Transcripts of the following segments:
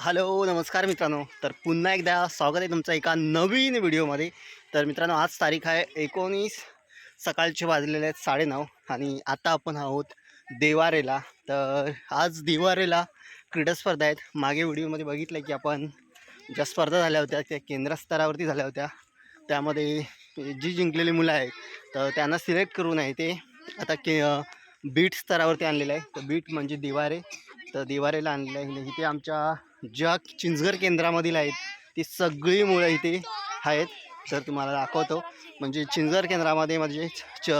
Hello नमस्कार मित्रांनो. तर पुन्हा एकदा स्वागत आहे तुमचं एका नवीन व्हिडिओमध्ये. तर मित्रांनो आज तारीख आहे एकोणीस सकाळचे वाजलेले आहेत साडेनऊ आणि आता आपण आहोत देवारेला. तर आज देवारेला क्रीडास्पर्धा आहेत. मागे व्हिडिओमध्ये बघितलं की आपण ज्या स्पर्धा झाल्या होत्या त्या केंद्रस्तरावरती झाल्या होत्या. त्यामध्ये जी जिंकलेली मुलं आहेत तर त्यांना सिलेक्ट करून आहे ते आता के बीट स्तरावरती आणलेलं आहे. तर बीट म्हणजे दिवारे. तर दिवारेला आणलेलं आहे. इथे आमच्या ज्या चिंचगर केंद्रामधील आहेत ती सगळी मुलं इथे आहेत. तर तुम्हाला दाखवतो. म्हणजे चिंचगर केंद्रामध्ये म्हणजे च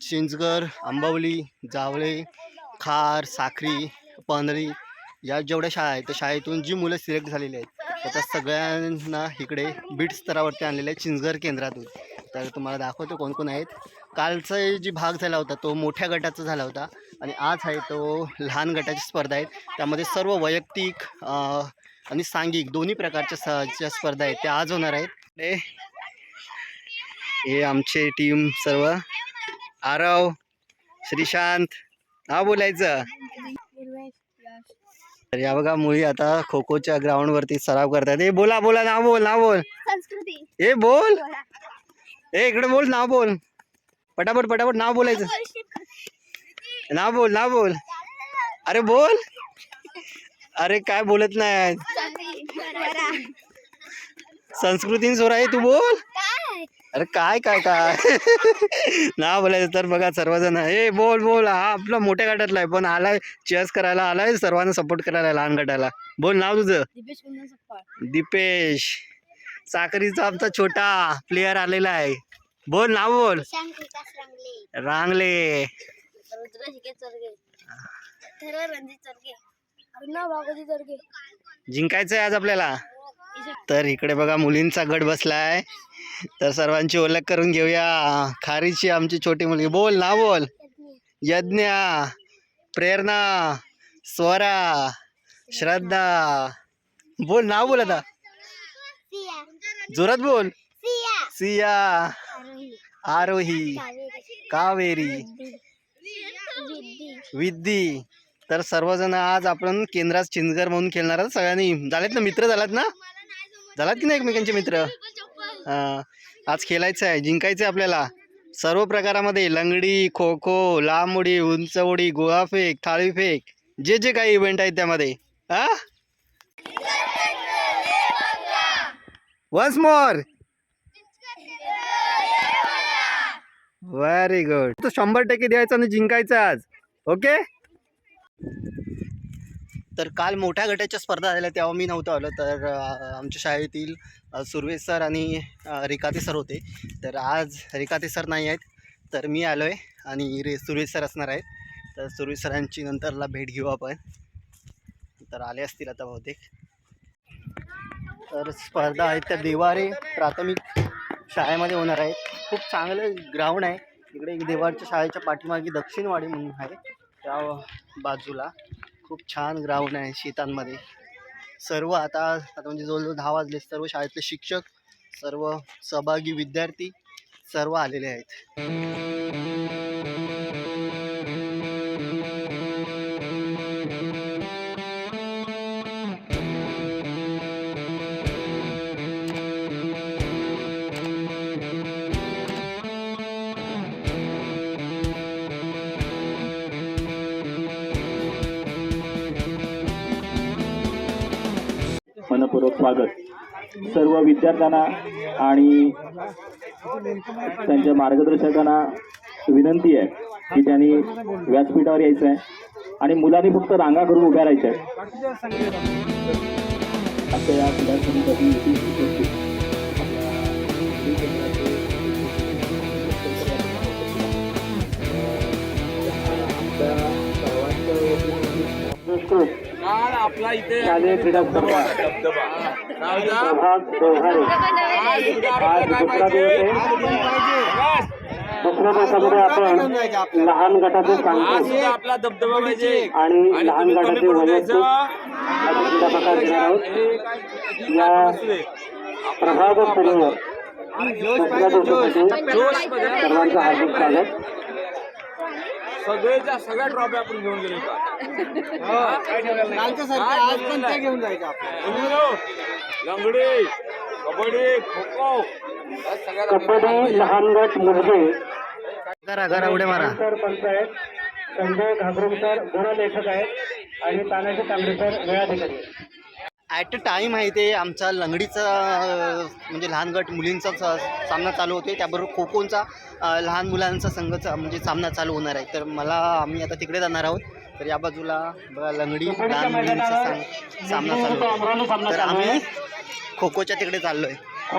चिंचघर आंबवली जावळे खार साखरी पनरी या जेवढ्या शाळा आहेत त्या शाळेतून जी मुलं सिलेक्ट झालेली आहेत तर त्या सगळ्यांना इकडे बीट स्तरावरती आणलेल्या आहे चिंचगर केंद्रातून. तर तुम्हाला दाखवतो कोण कोण आहेत. कालचा जी भाग झाला होता तो मोठ्या गटाचा झाला होता. आणि आज आहे तो लहान गटाची स्पर्धा आहेत त्यामध्ये सर्व वैयक्तिक आणि सांघिक दोन्ही प्रकारच्या स ज्या स्पर्धा आहेत त्या आज होणार आहेत. हे- हे आमचे टीम सर्व. आरव श्रीशांत नाव बोलायचं. तर या बघा मुली आता खो खोच्या ग्राउंडवरती सराव करतात. ए बोला बोला नाव बोल नाव बोल. ए बोल. ए इकडे बोल नाव बोल. पटापट पटापट नाव बोलायचं. नाव बोल नाव बोल. अरे बोल. अरे काय बोलत नाही संस्कृती सोर आहे तू बोल. अरे काय काय काय? नाव बोलायचं तर बघा सर्वजण. ए बोल बोल. हा आपला मोठ्या गटातला आहे पण आलाय चेअर्स करायला आलाय सर्वांना सपोर्ट करायला लहान गटाला. बोल नाव तुझं? दिपेश. साखरीचा आमचा छोटा प्लेयर आलेला आहे. बोल नाव बोल. रंगले. चरगे रणजित चरगे भागवती चरगे जिंकायचं आहे आज आपल्याला. तर इकडे बघा मुलींचा गट बसलाय. तर सर्वांची ओळख करून घेऊया. खारीची आमची छोटी मुलगी. बोल नाव बोल. यज्ञा प्रेरणा स्वरा श्रद्धा. बोल नाव बोल आता. जोरात बोल. सिया. आरोही. कावेरी. विद्धी. तर सर्वजण आज आपण केंद्रात चिंचगर म्हणून खेळणार आहोत. सगळ्यांनी झालेत ना? मित्र झालात ना? झालात की नाही एकमेकांचे मित्र? हा. आज खेळायचं आहे जिंकायचं आहे आपल्याला. सर्व प्रकारामध्ये लंगडी खो खो लांब उडी उंच उडी गोळाफेक थाळीफेक जे जे काही इव्हेंट आहेत त्यामध्ये. हा वन्स मोर व्हेरी गुड तो शंभर टक्के द्यायचं आणि जिंकायचं आज. ओके तर काल मोठ्या गटाच्या स्पर्धा झाल्या तेव्हा मी नव्हतं आलो तर आमच्या शाळेतील अ, सुर्वे सर आणि रिकाते सर होते. तर आज रिकाते सर नाही आहेत तर मी आलो आहे आणि रे सुर्वे सर असणार आहेत. तर सुर्वे सरांची नंतरला भेट घेऊ आपण. तर आले असतील आता बहुतेक. तर स्पर्धा आहेत त्या देवारे प्राथमिक शाळेमध्ये होणार आहे. खूप चांगलं ग्राउंड आहे. इकडे एक देवाडच्या शाळेच्या पाठीमागे दक्षिणवाडी म्हणून आहे. त्या बाजूला खूप छान ग्राउंड आहे शेतांमध्ये. सर्व आता आता म्हणजे जवळजवळ दहा वाजले सर्व शाळेतले शिक्षक सर्व सहभागी विद्यार्थी सर्व आलेले आहेत. मनपूर्वक स्वागत. सर्व विद्यार्थ्यांना आणि त्यांच्या मार्गदर्शकांना विनंती आहे की त्यांनी व्यासपीठावर यायचं आहे आणि मुलांनी फक्त रांगा करून उभ्या राहायच्या आहेत. या काल आपला इथे शालेय क्रीडा स्पर्धा धबधबा. दुसऱ्या दिवसामध्ये आपण लहान गटाचे सांगतो. आपला धबधबा पाहिजे आणि आणि लहान गटाचे वैयक्तिक प्रकार घेणार आहोत. या. प्रभाग दुसऱ्या दिवसासाठी मध्ये. सर्वांचं हार्दिक स्वागत. सगळेच्या सगळ्या ट्रॉफी आपण घेऊन गेलो आज पण ते घेऊन जायचं लंगडी कबड्डी खो खो सगळ्या कबड्डी लहान गट मुलगे. करा करा उड्या मारा. सरपंच आहेत संजय घागरुमकर गुणलेखक आहेत. आणि तानाजी तांबेकर वेळाधिकारी ॲट अ टाईम आहे ते आमचा लंगडीचा म्हणजे लहान गट मुलींचा सामना चालू होते त्याबरोबर खो खोचा लहान मुलांचा संघचा म्हणजे सामना चालू होणार आहे. तर मला आम्ही आता तिकडे जाणार आहोत. तर या बाजूला बघा लंगडी लहान मुलींचा साम- सामना चालू होतो तर आम्ही खो खोच्या तिकडे चाललोय.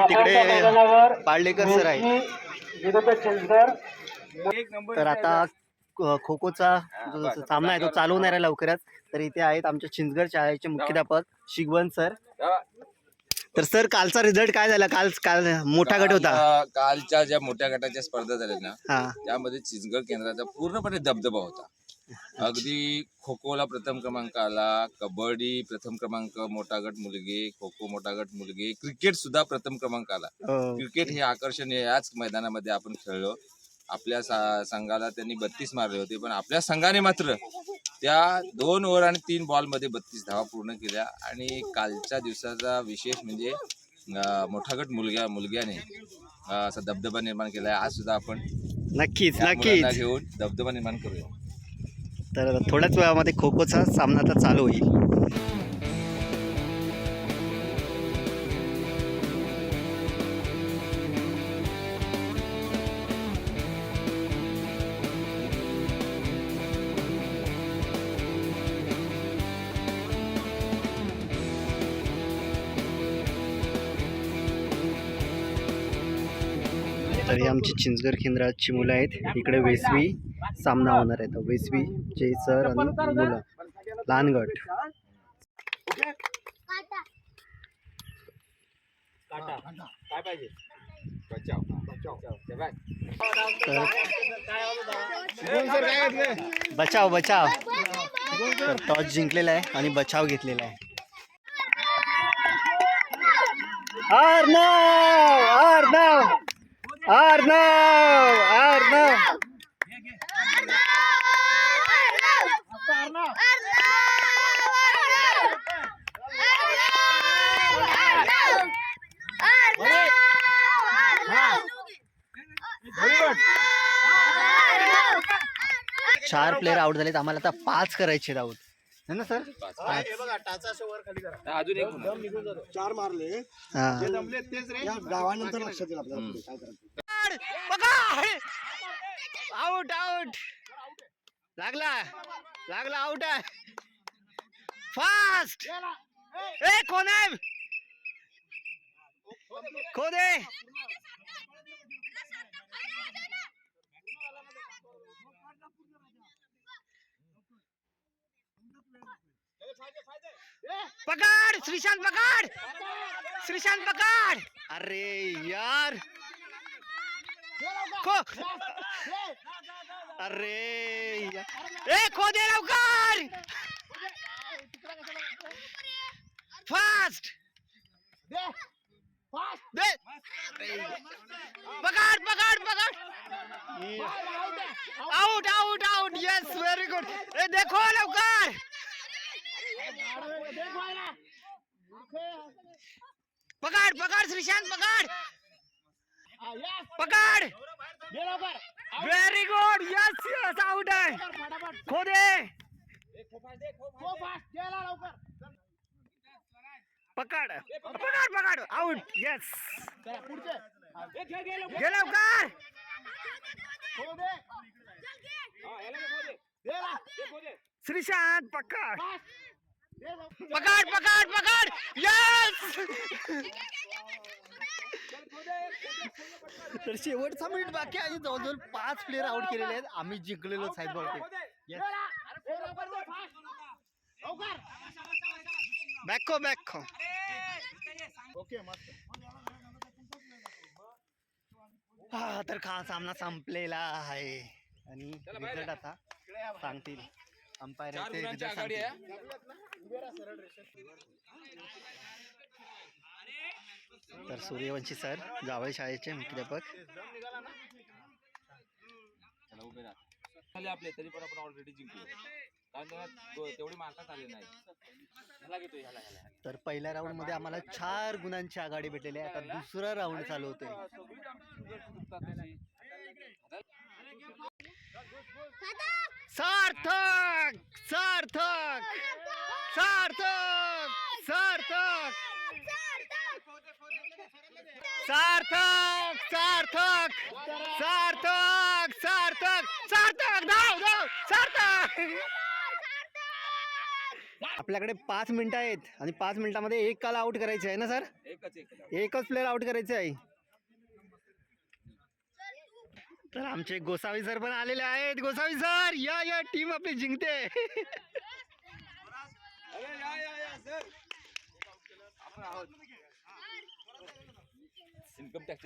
तिकडे पाळलेकर सर आहे तर आता खो खोचा सामना आहे तो चालू होणार आहे लवकरच. तर इथे आहेत आमच्या चिंचगड शाळेचे मुख्याध्यापक शिगवन सर. तर सर कालचा रिझल्ट काय झाला? काल काल मोठा गट होता. कालच्या- कालच्या ज्या मोठ्या गटाच्या स्पर्धा झाल्या ना हा. त्यामध्ये चिंचगड केंद्राचा पूर्णपणे दबदबा होता. अगदी खो खोला प्रथम क्रमांक आला कबड्डी प्रथम क्रमांक मोठा गट मुलगे खो खो मोठा गट मुलगे क्रिकेट सुद्धा प्रथम क्रमांक आला. अं, क्रिकेट हे आकर्षणीय याच मैदानामध्ये आपण खेळलो. आपल्या संघाला त्यांनी बत्तीस मारले होते पण आपल्या संघाने मात्र त्या दोन ओव्हर आणि तीन बॉलमध्ये बत्तीस धावा पूर्ण केल्या. आणि कालच्या दिवसाचा विशेष म्हणजे मोठा गट मुलग्या मुलग्याने असा दबदबा निर्माण केला आहे आज सुद्धा आपण नक्कीच नक्कीच. घेऊन दबदबा निर्माण करूया. तर थोड्याच वेळामध्ये खो खोचा सामना आता चालू होईल. तर हे आमची चिंचगर केंद्राची मुलं आहेत. इकडे वेसवी सामना होणार आहे. तर वेसवीचे सर आणि मुलं. लहान गट बचाव बचाव. तर टॉस जिंकलेला आहे आणि बचाव घेतलेला आहे. अर्णव अर्णव अर्णव अर्णव. चार प्लेयर आउट झालेत. आम्हाला आता पाच करायचे आहोत है ना सर? अजून एक होणार. चार मारले. हा. या गावानंतर लक्षात येईल आपल्याला पुढे काय करायचं. आउट आउट लागला लागला आउट आहे. फास्ट ए कोण आहे? कोण आहे? पकड श्रीशांत पकड। श्रीशांत पकड। अरे यार। खो। अरे या- ए खो दे लवकर। फास्ट। दे। अरे. पकड पकड। पकड out out out yes very good ए देखो लवकर। पकड पकड श्रीशांत पकड. पकड. Very good yes yes out आहे. खो दे. पकड. पकड पकड. आउट यस घे लवकर. श्रीशांत पकड. पकड पकड पकड! यस तर शेवटचा मिनिट बाकी आहे. जवळजवळ पाच प्लेअर आउट केलेले आहेत. आम्ही जिंकलेलोच आहेत बॅको बॅक बॅक हा तर का सामना संपलेला आहे. आणि रिझल्ट आता सांगतील. अंपायर चार गुणांची आघाडी आहे तर सूर्यवंशी सर जावळ शाळेचे मुख्याध्यापक झाले आपले तरी पण आपण ऑलरेडी जिंकलो कारण तेव्हा तो- तेवढी मार्कात आले नाही ह्याला घेतो ह्याला ह्याला तर पहिल्या राऊंडमध्ये आम्हाला चार गुणांची आघाडी भेटलेली आहे आता दुसरा राऊंड चालू होतोय सार्थक! सार्थक! सार्थक! सार्थक! सार्थक! सार्थक! सार्थक! सार्थक! सार्थक! धाव धाव! सार्थक! आपल्याकडे पाच मिनिटं आहेत आणि पाच मिनिटामध्ये एक काल आउट करायचे आहे ना सर एकच एक एकच प्लेअर आउट करायचे आहे. तर आमचे गोसावी सर पण आलेले आहेत गोसावी सर, या या टीम आपली जिंकते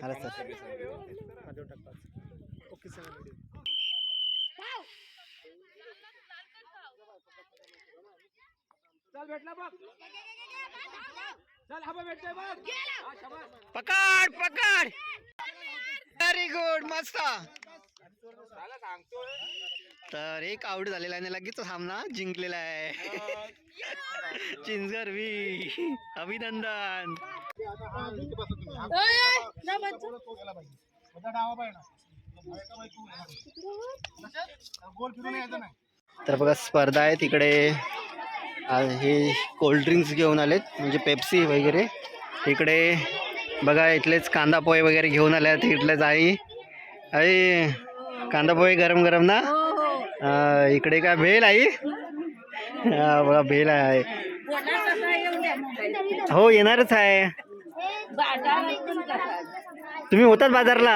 आला सर. पकड पकड व्हेरी गुड मस्त. तर एक आउट झालेला आहे आणि लगेच सामना जिंकलेला आहे. चिंचगर वी अभिनंदन. तर बघा स्पर्धा आहे तिकडे. हे कोल्ड्रिंक्स घेऊन आलेत म्हणजे पेप्सी वगैरे. इकडे बघा इथलेच कांदा पोहे वगैरे घेऊन आले आहेत इथलेच आई. आई कांदा पोहे गरम गरम ना? आ, इकडे काय भेल आई? हा, बघा भेल आहे. हो येणारच आहे. तुम्ही होतात बाजारला?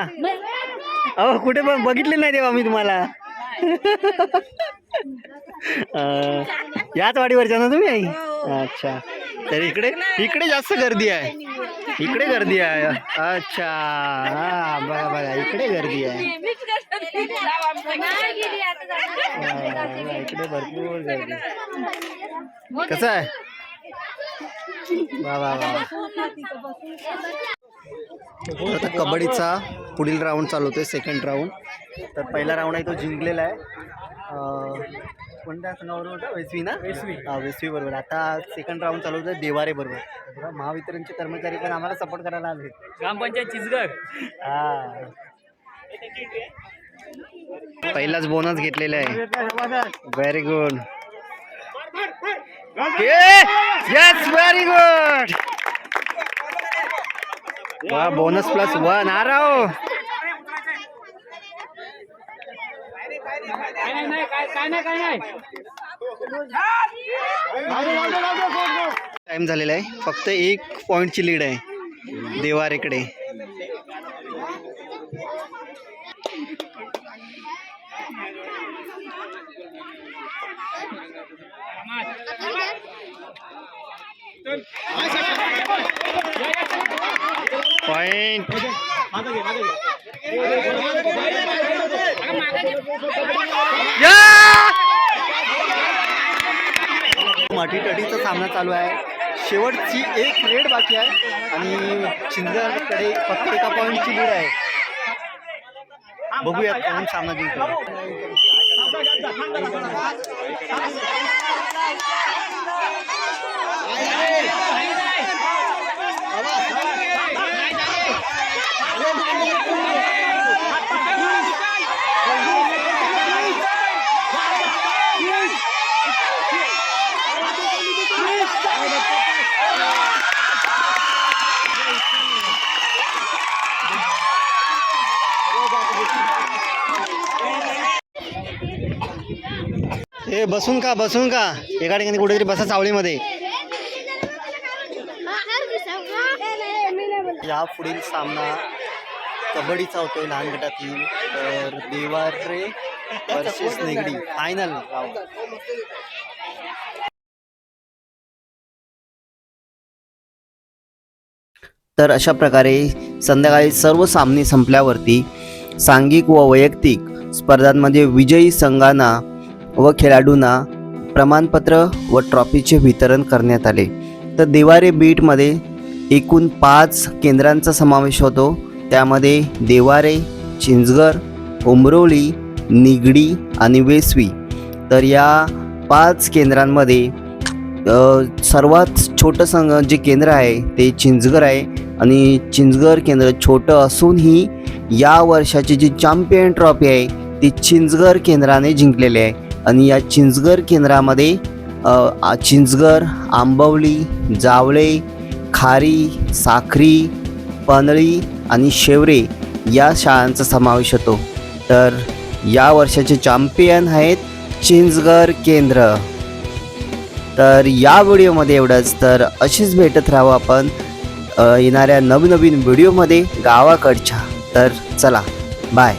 अहो कुठे पण बघितले नाही तेव्हा मी तुम्हाला. याच वाडीवरच्या ना तुम्ही आई? अच्छा. तर इकडे इकडे जास्त गर्दी आहे. इकडे गर्दी आहे. अच्छा. हा बघा बघा इकडे गर्दी आहे. इकडे भरपूर गर्दी कसं आहे? वा वा वा. आता कबड्डीचा पुढील राऊंड चालू होतोय सेकंड राऊंड तर पहिला राऊंड आहे तो जिंकलेला आहे. कोणत्या संघाबरोबर होता? वेसवी हा वेसवी बरोबर. आता सेकंड राऊंड चालू होतं देवारे बरोबर. बघा, महावितरणचे कर्मचारी पण आम्हाला सपोर्ट करायला आले. ग्रामपंचायत चिचगर हा. पहिलाच बोनस घेतलेला आहे. Very good yes very good वा बोनस प्लस वन आ रहा हो काय नाही काय काय नाही काय नाही. टाइम झालेला आहे. फक्त एक पॉइंटची लीड आहे. देवारेकडे. पॉइंट माटीटडीचा सामना चालू आहे. शेवटची एक रेड बाकी आहे आणि चिंचगडकडे फक्त एका पॉईंटची लीड आहे. बघूया कोण सामना जिंकतो बसून का बसून का? एका ठिकाणी कुठेतरी बसा सावळीमध्ये या पुढील सामना कबड्डीचा होतोय लहान गटातील. तर देवारे वर्सेस निगडी. फायनल तर अशा प्रकारे संध्याकाळी सर्व सामने संपल्यावरती सांघिक व वैयक्तिक स्पर्धांमध्ये विजयी संघांना व खेळाडूंना प्रमाणपत्र व ट्रॉफीचे वितरण करण्यात आले. तर देवारे बीटमध्ये एकूण पाच केंद्रांचा समावेश होतो. त्यामध्ये देवारे चिंचगर उमरोली निगडी आणि वेसवी. तर या पाच केंद्रांमध्ये सर्वात छोटं संघ जे केंद्र आहे ते चिंचगर आहे आणि चिंचगर केंद्र छोटं असूनही या वर्षाची जी चॅम्पियन ट्रॉफी आहे ती चिंचगर केंद्राने जिंकलेली आहे. आणि या चिंचगर केंद्रामध्ये चिंचगर आंबवली जावळे खारी साखरी पनळी आणि शेवरे या शाळांचा समावेश होतो. तर या वर्षाचे चॅम्पियन आहेत चिंचगर केंद्र. तर या व्हिडिओमध्ये एवढंच. तर अशीच भेटत राहू आपण येणाऱ्या नवनवीन व्हिडिओमध्ये गावाकडच्या. तर चला बाय.